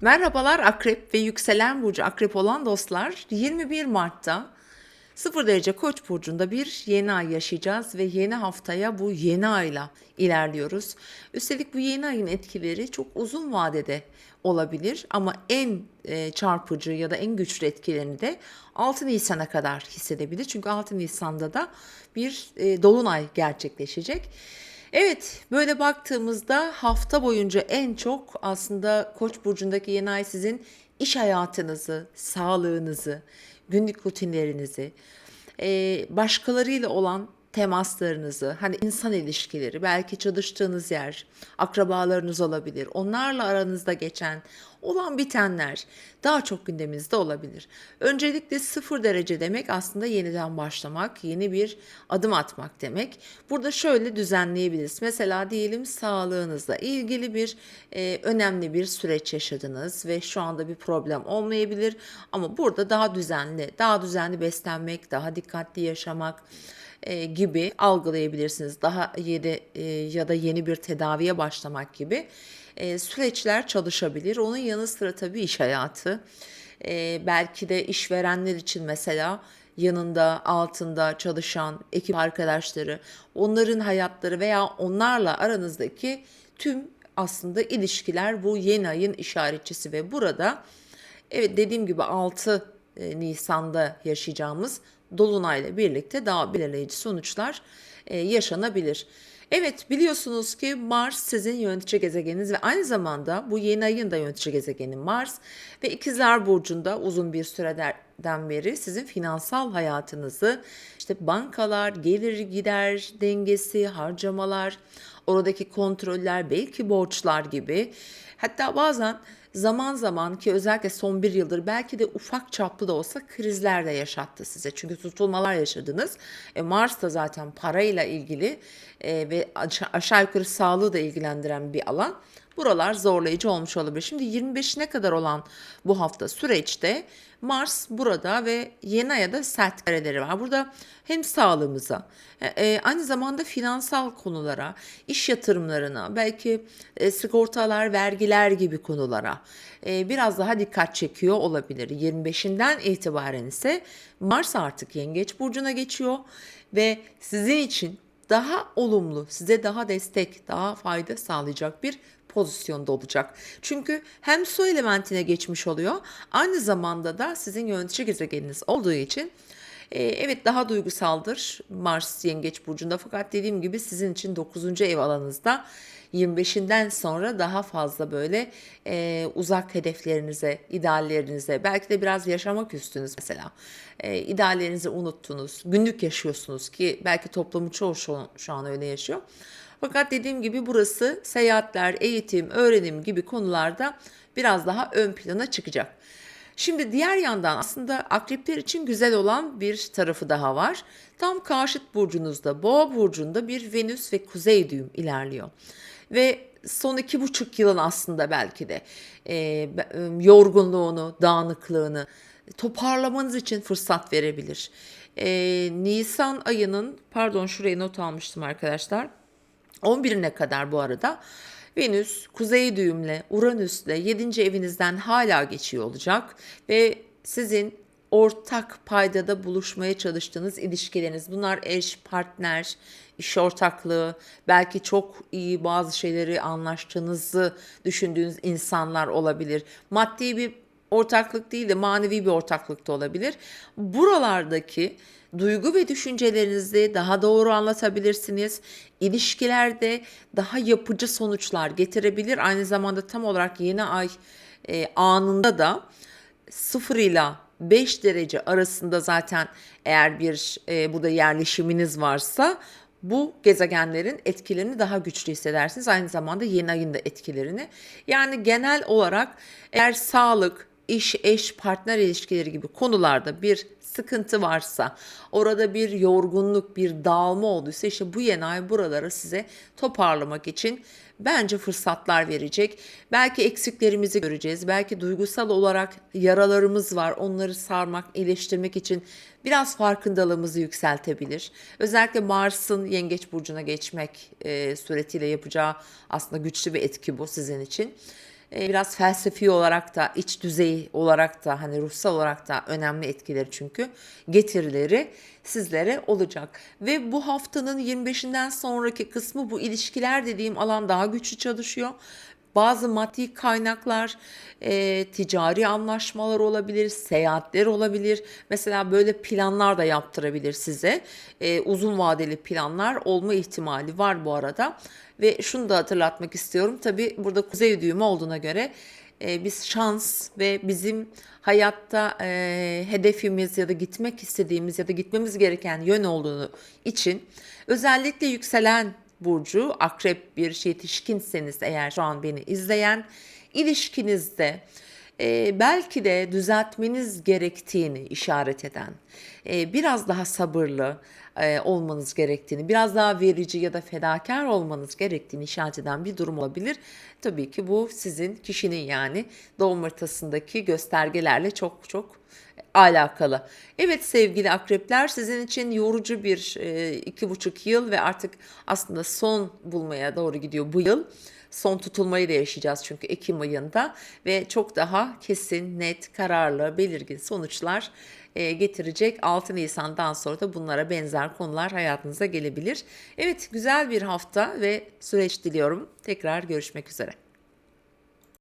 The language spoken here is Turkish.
Merhabalar Akrep ve yükselen burcu Akrep olan dostlar. 21 Mart'ta 0 derece Koç burcunda bir yeni ay yaşayacağız ve yeni haftaya bu yeni ayla ilerliyoruz. Üstelik bu yeni ayın etkileri çok uzun vadede olabilir ama en e, çarpıcı ya da en güçlü etkilerini de 6 Nisan'a kadar hissedebilir. Çünkü 6 Nisan'da da bir e, dolunay gerçekleşecek. Evet, böyle baktığımızda hafta boyunca en çok aslında Koç burcundaki yeni ay sizin iş hayatınızı, sağlığınızı, günlük rutinlerinizi, başkalarıyla olan temaslarınızı, hani insan ilişkileri, belki çalıştığınız yer, akrabalarınız olabilir. Onlarla aranızda geçen olan bitenler daha çok gündeminizde olabilir. Öncelikle sıfır derece demek aslında yeniden başlamak, yeni bir adım atmak demek. Burada şöyle düzenleyebiliriz. Mesela diyelim sağlığınızla ilgili bir e, önemli bir süreç yaşadınız ve şu anda bir problem olmayabilir. Ama burada daha düzenli, daha düzenli beslenmek, daha dikkatli yaşamak, e, gibi algılayabilirsiniz. Daha yeni e, ya da yeni bir tedaviye başlamak gibi e, süreçler çalışabilir. Onun yanı sıra tabii iş hayatı. E, belki de işverenler için mesela yanında altında çalışan ekip arkadaşları, onların hayatları veya onlarla aranızdaki tüm aslında ilişkiler bu yeni ayın işaretçisi ve burada evet dediğim gibi 6 e, Nisan'da yaşayacağımız Dolunay'la birlikte daha belirleyici sonuçlar e, yaşanabilir. Evet biliyorsunuz ki Mars sizin yönetici gezegeniniz ve aynı zamanda bu yeni ayın da yönetici gezegeni Mars ve İkizler Burcu'nda uzun bir süreden beri sizin finansal hayatınızı işte bankalar, gelir gider dengesi, harcamalar, oradaki kontroller, belki borçlar gibi hatta bazen zaman zaman ki özellikle son bir yıldır belki de ufak çaplı da olsa krizler de yaşattı size. Çünkü tutulmalar yaşadınız. E, Mars da zaten parayla ilgili e, ve aşağı yukarı sağlığı da ilgilendiren bir alan. Buralar zorlayıcı olmuş olabilir. Şimdi 25'ine kadar olan bu hafta süreçte Mars burada ve yeni aya da sert kareleri var. Burada hem sağlığımıza, e, e, aynı zamanda finansal konulara, iş yatırımlarına, belki e, sigortalar, vergiler gibi konulara e, biraz daha dikkat çekiyor olabilir. 25'inden itibaren ise Mars artık Yengeç burcuna geçiyor ve sizin için daha olumlu, size daha destek, daha fayda sağlayacak bir pozisyonda olacak. Çünkü hem su elementine geçmiş oluyor, aynı zamanda da sizin yönetici gezegeniniz olduğu için e, evet daha duygusaldır Mars Yengeç Burcu'nda fakat dediğim gibi sizin için 9. ev alanınızda 25'inden sonra daha fazla böyle e, uzak hedeflerinize, ideallerinize, belki de biraz yaşamak üstünüz mesela. E, ideallerinizi unuttunuz, günlük yaşıyorsunuz ki belki toplumun çoğu şu, şu an öyle yaşıyor. Fakat dediğim gibi burası seyahatler, eğitim, öğrenim gibi konularda biraz daha ön plana çıkacak. Şimdi diğer yandan aslında akrepler için güzel olan bir tarafı daha var. Tam karşıt burcunuzda, boğa burcunda bir Venüs ve kuzey düğüm ilerliyor. Ve son iki buçuk yılın aslında belki de e, yorgunluğunu, dağınıklığını toparlamanız için fırsat verebilir. E, Nisan ayının, pardon şuraya not almıştım arkadaşlar. 11'ine kadar bu arada Venüs kuzey düğümle Uranüs'le 7. evinizden hala geçiyor olacak ve sizin ortak paydada buluşmaya çalıştığınız ilişkileriniz bunlar eş, partner, iş ortaklığı, belki çok iyi bazı şeyleri anlaştığınızı düşündüğünüz insanlar olabilir. Maddi bir ortaklık değil de manevi bir ortaklık da olabilir. Buralardaki duygu ve düşüncelerinizi daha doğru anlatabilirsiniz. İlişkilerde daha yapıcı sonuçlar getirebilir. Aynı zamanda tam olarak yeni ay e, anında da 0 ile 5 derece arasında zaten eğer bir e, burada yerleşiminiz varsa bu gezegenlerin etkilerini daha güçlü hissedersiniz. Aynı zamanda yeni ayın da etkilerini. Yani genel olarak eğer sağlık, iş, eş, partner ilişkileri gibi konularda bir sıkıntı varsa, orada bir yorgunluk, bir dağılma olduysa işte bu yeni ay buraları size toparlamak için bence fırsatlar verecek. Belki eksiklerimizi göreceğiz. Belki duygusal olarak yaralarımız var. Onları sarmak, iyileştirmek için biraz farkındalığımızı yükseltebilir. Özellikle Mars'ın Yengeç burcuna geçmek e, suretiyle yapacağı aslında güçlü bir etki bu sizin için. E, biraz felsefi olarak da iç düzey olarak da hani ruhsal olarak da önemli etkileri çünkü getirileri sizlere olacak. Ve bu haftanın 25'inden sonraki kısmı bu ilişkiler dediğim alan daha güçlü çalışıyor. Bazı maddi kaynaklar, e, ticari anlaşmalar olabilir, seyahatler olabilir. Mesela böyle planlar da yaptırabilir size. E, uzun vadeli planlar olma ihtimali var bu arada. Ve şunu da hatırlatmak istiyorum. Tabii burada kuzey düğümü olduğuna göre e, biz şans ve bizim hayatta e, hedefimiz ya da gitmek istediğimiz ya da gitmemiz gereken yön olduğunu için özellikle yükselen burcu akrep bir yetişkinseniz eğer şu an beni izleyen ilişkinizde e, belki de düzeltmeniz gerektiğini işaret eden, e, biraz daha sabırlı e, olmanız gerektiğini, biraz daha verici ya da fedakar olmanız gerektiğini işaret eden bir durum olabilir. Tabii ki bu sizin kişinin yani doğum haritasındaki göstergelerle çok çok alakalı. Evet sevgili akrepler sizin için yorucu bir e, iki buçuk yıl ve artık aslında son bulmaya doğru gidiyor bu yıl. Son tutulmayı da yaşayacağız çünkü Ekim ayında ve çok daha kesin, net, kararlı, belirgin sonuçlar e, getirecek 6 Nisan'dan sonra da bunlara benzer konular hayatınıza gelebilir. Evet güzel bir hafta ve süreç diliyorum. Tekrar görüşmek üzere.